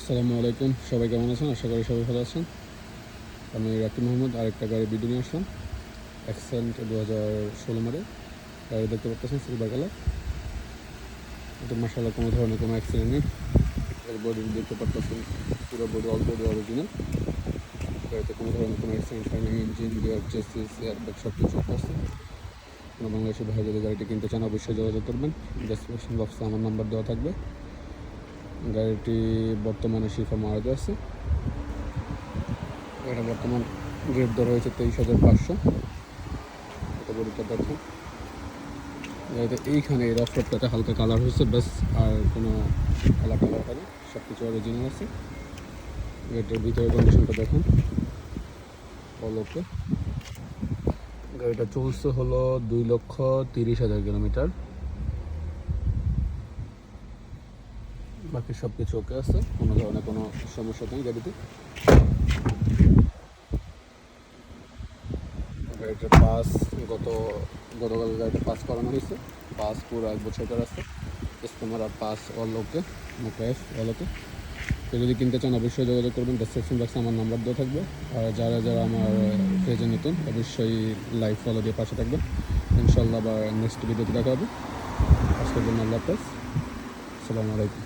আসসালামু আলাইকুম। সবাই কেমন আছেন? আশা করি সবাই ভালো আছেন। আমি রাকিব মোহাম্মদ, আরেকটা গাড়ি ভিডিও নিয়ে আসলাম। অ্যাক্সেন্ট দু হাজার ষোলো মারে গাড়ি দেখতে পাচ্ছেন সিলভার কালার এটা মাসাল্লাহ কোনো ধরনের কোনো অ্যাক্সিডেন্ট নেই। এর বডি দেখতে পাচ্ছেন, পুরো বডি অল বডি অরিজিনাল গাড়িতে কোনো ধরনের কোনো অ্যাক্সিডেন্ট হয় না ইঞ্জিন গিয়ার চেসিস এয়ারব্যাগ সব কিছু আছে। কোনো বাংলাদেশের ভাই যদি গাড়িটি কিনতে চান, অবশ্যই যোগাযোগ করবেন। ডেসক্রিপশন বক্সে আমার নাম্বার দেওয়া থাকবে। গাড়িটি বর্তমানে শিফা মারাজে আছে। এটা বর্তমান রেট দর হয়েছে তেইশ হাজার পাঁচশো। এটা বডিটা দেখুন গাড়িতে এইখানে এই রফটাতে হালকা কালার হয়েছে, ব্যাস, আর কোনো কালার কালার হয়নি সব কিছু অরিজিনাল আছে। গাড়িটার ভিতরে কন্ডিশনটা দেখুন অল ওকে গাড়িটা চলছে হলো দুই লক্ষ তিরিশ হাজার কিলোমিটার। বাকি সব কিছু ওকে আছে, কোনো ধরনের কোনো সমস্যা নেই গাড়িতে গাড়িটার পাস গত গতকাল গাড়িটা পাস করানো হয়েছে। পাস পুরো এক বছরকার আছে। ইস্তেমার আর pass all okay Mukesh all okay তো যদি কিনতে চান, অবশ্যই যোগাযোগ করবেন। ডেসক্রিপশন বক্সে আমার নাম্বার দেওয়া থাকবে। আর যারা যারা আমার পেজে নতুন, অবশ্যই লাইভ ফলো দিয়ে পাশে থাকবেন। ইনশাল্লাহ আবার নেক্সট ভিডিওতে দেখা হবে। আজকের জন্য আল্লাহ হাফেজ। আসসালামু আলাইকুম।